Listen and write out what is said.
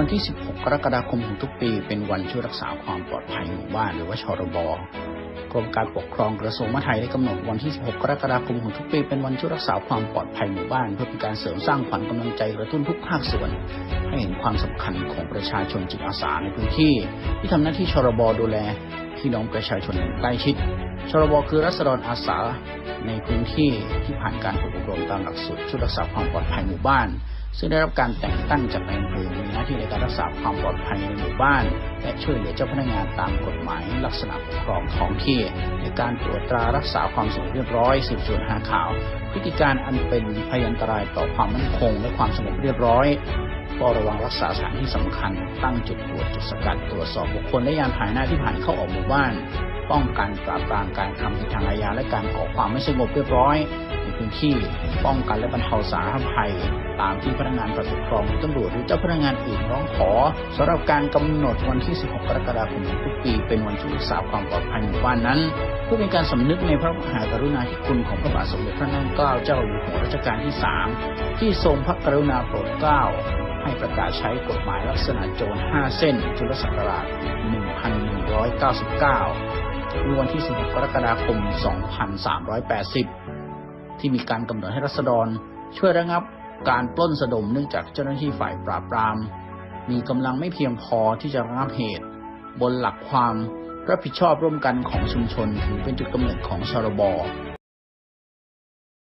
วันที่ 16 กรกฎาคมของทุกปี เป็นวันช่วยรักษาความปลอดภัยหมู่บ้านหรือว่าชรบกรมการปกครองกระทรวงมหาดไทยได้กำหนดวันที่ 16 กรกฎาคมของทุกปีเป็นวันช่วยรักษาความปลอดภัยหมู่บ้าน เพื่อเป็นการเสริมสร้างขวัญกำลังใจกระตุ้นทุกภาคส่วน ให้เห็นความสำคัญของประชาชนจิตอาสาในพื้นที่ ที่ทำหน้าที่ชรบดูแลพี่น้องประชาชนอย่างใกล้ชิดชรบคือรัษฎรอาสาในพื้นที่ที่ผ่านการฝึกอบรมตามหลักสูตรช่วยรักษาความปลอดภัยหมู่บ้าน ซึ่งได้รับการแต่งตั้งจากนายอำเภอมีหน้าที่ในการรักษาความปลอดภัยในหมู่บ้าน และช่วยเหลือเจ้าพนักงานตามกฎหมาย ลักษณะปกครองท้องที่ในการตรวจตรารักษาความสงบเรียบร้อยสืบสวนหาข่าว พฤติการอันเป็นพยันตรายต่อความมั่นคงและความสงบเรียบร้อย เฝ้าระวังรักษาสถานที่สำคัญ ตั้งจุดตรวจจุดสกัดตรวจสอบบุคคลและยานพาหนะที่ผ่านเข้าออกหมู่บ้าน ป้องกันปราบปรามการทำผิดทางอาญาและการก่อความไม่สงบเรียบร้อยในพื้นที่ป้องกันและบรรเทาสาธารณภัย ตามที่พนักงานฝ่ายปกครองหรือตำรวจหรือเจ้าพนักงานอื่นร้องขอสำหรับการกำหนดวันที่ 16 กรกฎาคมทุกปี เป็นวันช่รักษาความปลอดภัยหมู่บ้านนั้น เพื่อเป็นการสำนึกในพระมหากรุณาธิคุณของพระบาทสมเด็จพระนั่งเกล้าเจ้าอยู่หัวรัชกาลที่ 3 ที่ทรงพระกรุณาโปรดเกล้า ให้ประกาศใช้กฎหมายลักษณะโจร 5 เส้นจุลศักราช 1199เมื่อวันที่ 16 กรกฎาคม 2380 ที่มีการกำหนดให้รัษฎร ช่วยระงับการปล้นสะดมเนื่องจากเจ้าหน้าที่ฝ่ายปราบปราม มีกำลังไม่เพียงพอที่จะระงับเหตุ บนหลักความรับผิดชอบร่วมกันของชุมชนถือเป็นจุดกำเนิดของชรบ